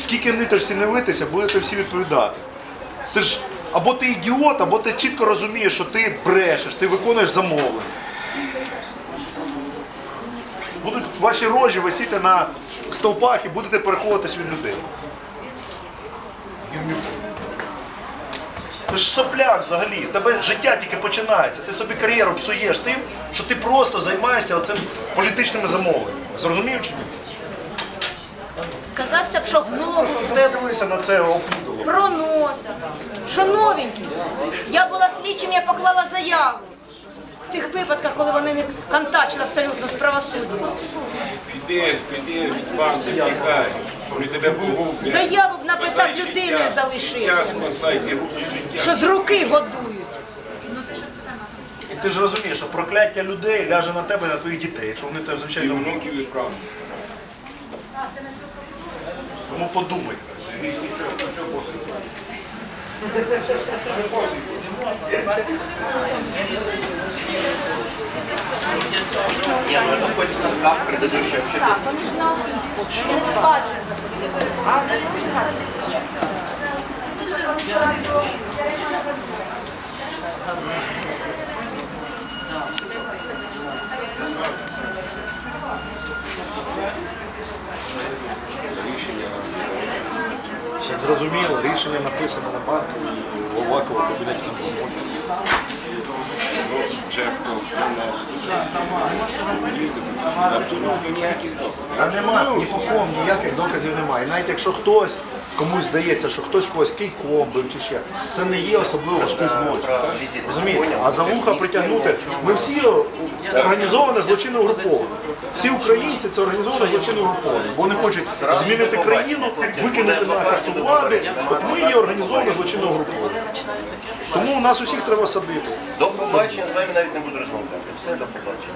скільки ниточці не витися, будете всі відповідати. Ти ж або ти ідіот, або ти чітко розумієш, що ти брешеш, ти виконуєш замовлення. Будуть ваші рожі висіти на стовпах і будете переховуватись від людей. Ти ж сопляк взагалі, тебе життя тільки починається. Ти собі кар'єру псуєш тим, що ти просто займаєшся оцим політичними замовленнями. Зрозумів чи ні? Сказався б, що глобус Я дивився на це опудало. пронос, що новенький. Я була слідчим, я поклала заяву. В тих випадках, коли вони не контачили абсолютно з правосуддям. Піди, піди від банди, тікай. Вони тебе погублять. Заяву б написав, життя. залишився. Життя. Що з руки годують. І ти ж розумієш, що прокляття людей ляже на тебе і на твоїх дітей, якщо вони тебе І звичайно внуків і правнуків. Тому подумай. Так, вони ж на. Вони не зрозуміло, рішення написано на банку, і в кабінеті на помочі. Ну. А нема ні по кому ніяких доказів немає. Навіть якщо хтось комусь здається, що хтось когось кийком бив чи ще, це не є особливо важкий злочин. Розумієте? А за вуха притягнути. Ми всі організоване злочинне угруповання. Всі українці це організоване злочинне угруповання. Бо вони хочуть змінити країну, викинути нахер ту влади. От ми є організоване злочинне угруповання. Тому нас усіх треба садити. До побачення з вами навіть не буду розмовляти. Все, до побачення.